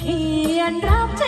เขียนรับใจ